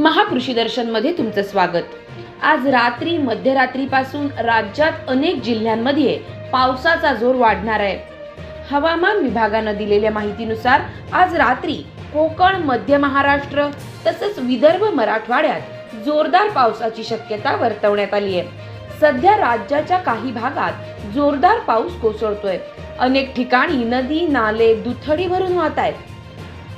महाकृषी दर्शनमध्ये तुमचं स्वागत. आज रात्री मध्यरात्रीपासून राज्यात अनेक जिल्ह्यांमध्ये पावसाचा जोर वाढणार आहे. हवामान विभागानं दिलेल्या माहितीनुसार आज रात्री कोकण मध्य महाराष्ट्र तसंच विदर्भ मराठवाड्यात जोरदार पावसाची शक्यता वर्तवण्यात आली आहे. सध्या राज्याच्या काही भागात जोरदार पाऊस कोसळतोय. अनेक ठिकाणी नदी नाले दुथडी भरून वाहत आहेत.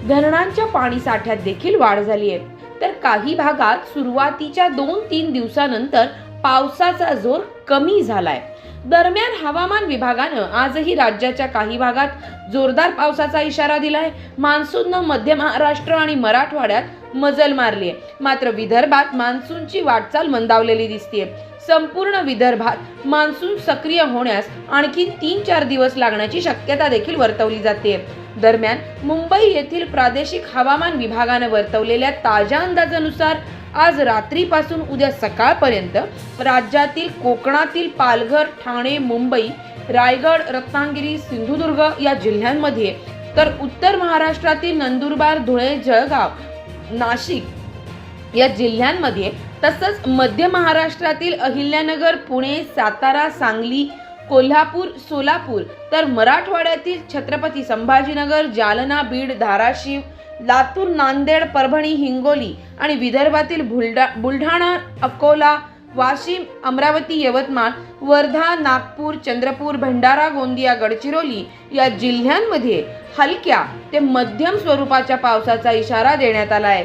धरणांच्या पाणी साठ्यात देखील वाढ झाली आहे. तर काही भागात सुरुवातीच्या दोन तीन दिवसानंतर पावसाचा जोर कमी झालाय. दरम्यान हवामान विभागानं आजही राज्याच्या काही भागात जोरदार पावसाचा इशारा दिलाय. मान्सूननं मध्य महाराष्ट्र आणि मराठवाड्यात मजल मारली आहे मात्र विदर्भात मान्सूनची वाटचाल मंदावलेली दिसतीये. संपूर्ण विदर्भात मान्सून सक्रिय होण्यास आणखी तीन चार दिवस लागण्याची शक्यता देखील वर्तवली जाते दरम्यान मुंबई येथील प्रादेशिक हवामान विभागानं वर्तवलेल्या ताज्या अंदाजानुसार आज रात्रीपासून उद्या सकाळपर्यंत राज्यातील कोकणातील पालघर ठाणे मुंबई रायगड रत्नागिरी सिंधुदुर्ग या जिल्ह्यांमध्ये तर उत्तर महाराष्ट्रातील नंदुरबार धुळे जळगाव नाशिक या जिल्ह्यांमध्ये तसंच मध्य महाराष्ट्रातील अहिल्यानगर पुणे सातारा सांगली कोल्हापूर सोलापूर तर मराठवाड्यातील छत्रपती संभाजीनगर जालना बीड धाराशिव लातूर नांदेड परभणी हिंगोली आणि विदर्भातील बुलढा बुलढाणा अकोला वाशिम अमरावती यवतमाळ वर्धा नागपूर चंद्रपूर भंडारा गोंदिया गडचिरोली या जिल्ह्यांमध्ये हलक्या ते मध्यम स्वरूपाच्या पावसाचा इशारा देण्यात आला आहे.